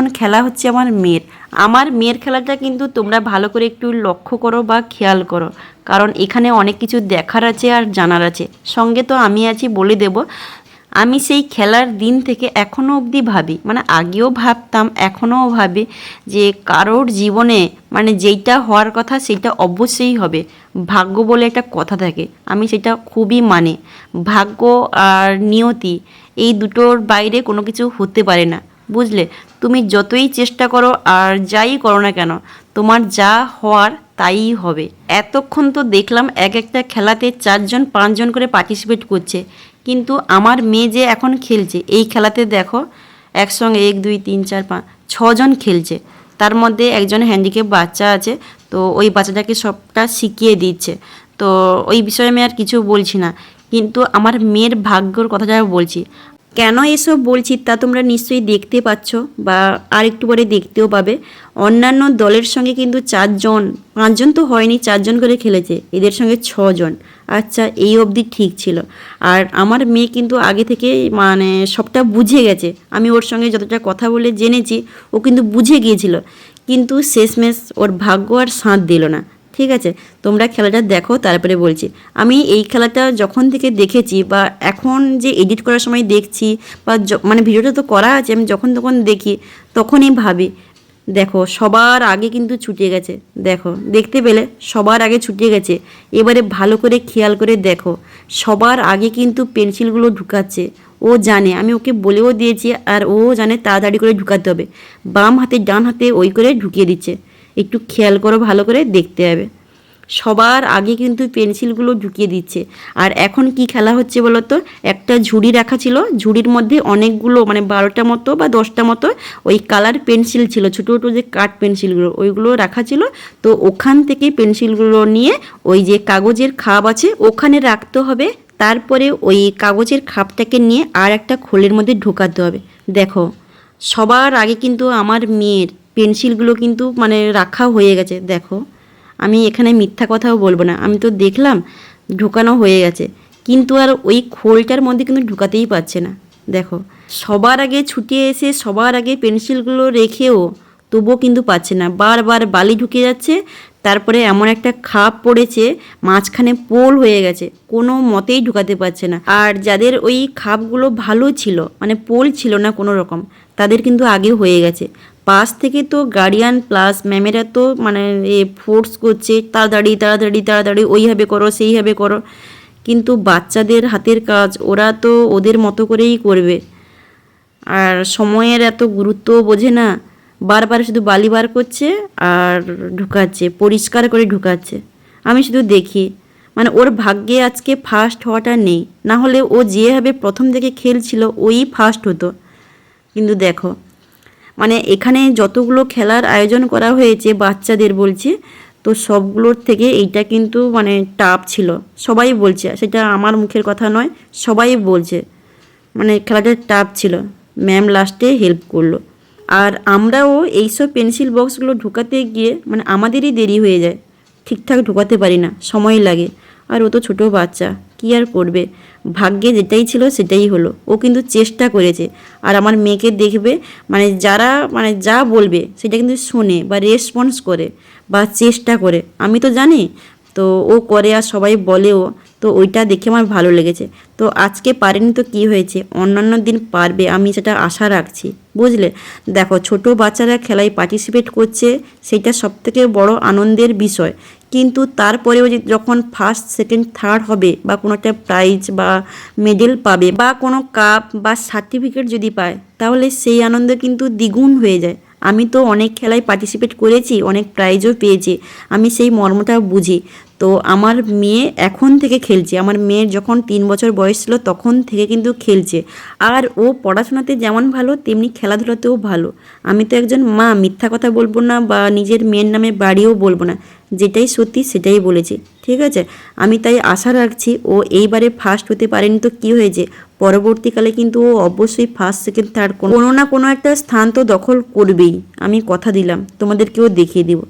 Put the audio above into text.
এখন খেলা হচ্ছে আমার মেয়ের। আমার মেয়ের খেলাটা কিন্তু তোমরা ভালো করে একটু লক্ষ্য করো বা খেয়াল করো। কারণ এখানে অনেক কিছু দেখার আছে আর জানার আছে। সঙ্গে তো আমি আছি বলে দেব। আমি সেই খেলার দিন থেকে এখনও অবধি ভাবি মানে আগেও ভাবতাম, এখনও ভাবি যে কারোর জীবনে মানে যেইটা হওয়ার কথা সেটা অবশ্যই হবে। ভাগ্য বলে একটা কথা থাকে, আমি সেটা খুবই মানে। ভাগ্য আর নিয়তি, এই দুটোর বাইরে কোনো কিছু হতে পারে না। বুঝলে, তুমি যতই চেষ্টা করো আর যাই করো না কেন, তোমার যা হওয়ার তাই হবে। এতক্ষণ তো দেখলাম এক একটা খেলাতে চারজন, পাঁচজন করে পার্টিসিপেট করছে। কিন্তু আমার মেয়ে যে এখন খেলছে, এই খেলাতে দেখো, একসঙ্গে এক, দুই, তিন, চার, পাঁচ, ছজন খেলছে। তার মধ্যে একজন হ্যান্ডিক্যাপ বাচ্চা আছে, তো ওই বাচ্চাটাকে সবটা শিখিয়ে দিচ্ছে। তো ওই বিষয়ে আমি আর কিছু বলছি না। কিন্তু আমার মেয়ের ভাগ্যর কথাটা বলছি। কেন এসব বলছি তা তোমরা নিশ্চয়ই দেখতে পাচ্ছ বা আর একটু পরে দেখতেও পাবে। অন্যান্য দলের সঙ্গে কিন্তু চারজন, পাঁচজন তো হয়নি, চারজন করে খেলেছে। এদের সঙ্গে ছজন। আচ্ছা এই অবধি ঠিক ছিল। আর আমার মেয়ে কিন্তু আগে থেকে মানে সবটা বুঝে গেছে। আমি ওর সঙ্গে যতটা কথা বলে জেনেছি, ও কিন্তু বুঝে গিয়েছিল। কিন্তু শেষমেশ ওর ভাগ্য আর সাঁত দিল না। ঠিক আছে, তোমরা খেলাটা দেখো, তারপরে বলছি। আমি এই খেলাটা যখন থেকে দেখেছি বা এখন যে এডিট করার সময় দেখছি বা মানে ভিডিওটা তো করা আছে, আমি যখন তখন দেখি, তখনই ভাবি, দেখো, সবার আগে কিন্তু ছুটে গেছে, দেখো, দেখতে পেলে সবার আগে ছুটে গেছে, এবারে ভালো করে খেয়াল করে দেখো, সবার আগে কিন্তু পেন্সিলগুলো ঢুকাচ্ছে, ও জানে, আমি ওকে বলেও দিয়েছি আর ও জানে তাড়াতাড়ি করে ঢুকাতে হবে, বাম হাতে, ডান হাতে ওই করে ঢুকিয়ে দিচ্ছে। একটু খেয়াল করো, ভালো করে দেখতে হবে। সবার আগে কিন্তু পেন্সিলগুলো ঢুকিয়ে দিচ্ছে। আর এখন কি খেলা হচ্ছে বলো তো? একটা ঝুড়ি রাখা ছিল, ঝুড়ির মধ্যে অনেকগুলো মানে বারোটা মতো বা দশটা মতো ওই কালার পেন্সিল ছিল, ছোটো ছোটো যে কাঠ পেন্সিলগুলো, ওইগুলো রাখা ছিল। তো ওখান থেকে পেন্সিলগুলো নিয়ে ওই যে কাগজের খাপ আছে, ওখানে রাখতে হবে। তারপরে ওই কাগজের খাপটাকে নিয়ে আর একটা খোলের মধ্যে ঢোকাতে হবে। দেখো, সবার আগে কিন্তু আমার মেয়ের পেন্সিলগুলো কিন্তু মানে রাখা হয়ে গেছে, দেখো। আমি এখানে মিথ্যা কথাও বলব না। আমি তো দেখলাম ঢোকানো হয়ে গেছে। কিন্তু আর ওই খোলটার মধ্যে কিন্তু ঢুকাতেই পারছে না। দেখো, সবার আগে ছুটে এসে সবার আগে পেন্সিলগুলো রেখেও তবুও কিন্তু পাচ্ছে না। বারবার বালি ঢুকে যাচ্ছে, তারপরে এমন একটা খাপ পড়েছে, মাঝখানে পোল হয়ে গেছে, কোনো মতেই ঢুকাতে পারছে না। আর যাদের ওই খাপগুলো ভালো ছিল মানে পোল ছিল না কোনো রকম, তাদের কিন্তু আগে হয়ে গেছে। পাশ থেকে তো গার্ডিয়ান প্লাস ম্যামেরা তো মানে এ ফোর্স করছে, তাড়াতাড়ি তাড়াতাড়ি তাড়াতাড়ি, ওইভাবে করো, সেইভাবে করো। কিন্তু বাচ্চাদের হাতের কাজ, ওরা তো ওদের মতো করেই করবে। আর সময়ের এত গুরুত্ব বোঝে না। বারবার শুধু বালি বার করছে আর ঢুকাচ্ছে, পরিষ্কার করে ঢুকাচ্ছে। আমি শুধু দেখি। মানে ওর ভাগ্যে আজকে ফার্স্ট হওয়াটা নেই। না হলে ও যেভাবে প্রথম থেকে খেলছিল, ওই ফার্স্ট হতো। কিন্তু দেখো মানে এখানে যতগুলো খেলার আয়োজন করা হয়েছে বাচ্চাদের বলছে, তো সবগুলোর থেকে এইটা কিন্তু মানে টাফ ছিল। সবাই বলছে, সেটা আমার মুখের কথা নয়, সবাই বলছে মানে খেলাটা টাফ ছিল। ম্যাম লাস্টে হেল্প করল। আর আমরাও এইসব পেন্সিল বক্সগুলো ঢোকাতে গিয়ে মানে আমাদেরই দেরি হয়ে যায়। ঠিকঠাক ঢোকাতে পারি না, সময় লাগে। আর ও তো ছোটো বাচ্চা, কী আর করবে? ভাগ্যে যেটাই ছিল সেটাই হলো। ও কিন্তু চেষ্টা করেছে। আর আমার মেয়েকে দেখবে মানে যারা মানে যা বলবে সেটা কিন্তু শোনে বা রেসপন্স করে বা চেষ্টা করে। আমি তো জানি, তো ও করে আর সবাই বলেও, তো ওইটা দেখে আমার ভালো লেগেছে। তো আজকে পারেনি তো কি হয়েছে? অন্যান্য দিন পারবে, আমি সেটা আশা রাখছি। বুঝলে? দেখো, ছোট বাচ্চারা খেলায় পার্টিসিপেট করছে, সেটা সবথেকে বড় আনন্দের বিষয়। কিন্তু তারপরেও যে যখন ফার্স্ট সেকেন্ড থার্ড হবে বা কোনো একটা প্রাইজ বা মেডেল পাবে বা কোনো কাপ বা সার্টিফিকেট যদি পায়, তাহলে সেই আনন্দ কিন্তু দ্বিগুণ হয়ে যায়। আমি তো অনেক খেলায় পার্টিসিপেট করেছি, অনেক প্রাইজও পেয়েছি। আমি সেই মর্মটা বুঝি। তো আমার মেয়ে এখন থেকে খেলছে। আমার মেয়ের যখন তিন বছর বয়স ছিল তখন থেকে কিন্তু খেলছে। আর ও পড়াশোনাতে যেমন ভালো, তেমনি খেলাধুলাতেও ভালো। আমি তো একজন মা, মিথ্যা কথা বলব না বা নিজের মেয়ের নামে বাড়িও বলব না। যেটাই সত্যি সেটাই বলেছি, ঠিক আছে? আমি তাই আশা রাখছি ও এইবারে ফার্স্ট হতে পারেনি তো কী হয়েছে? পরবর্তীকালে কিন্তু ও অবশ্যই ফার্স্ট সেকেন্ড থার্ড কোনো না কোনো একটা স্থান তো দখল করবেই। আমি কথা দিলাম, তোমাদেরকেও দেখিয়ে দিব।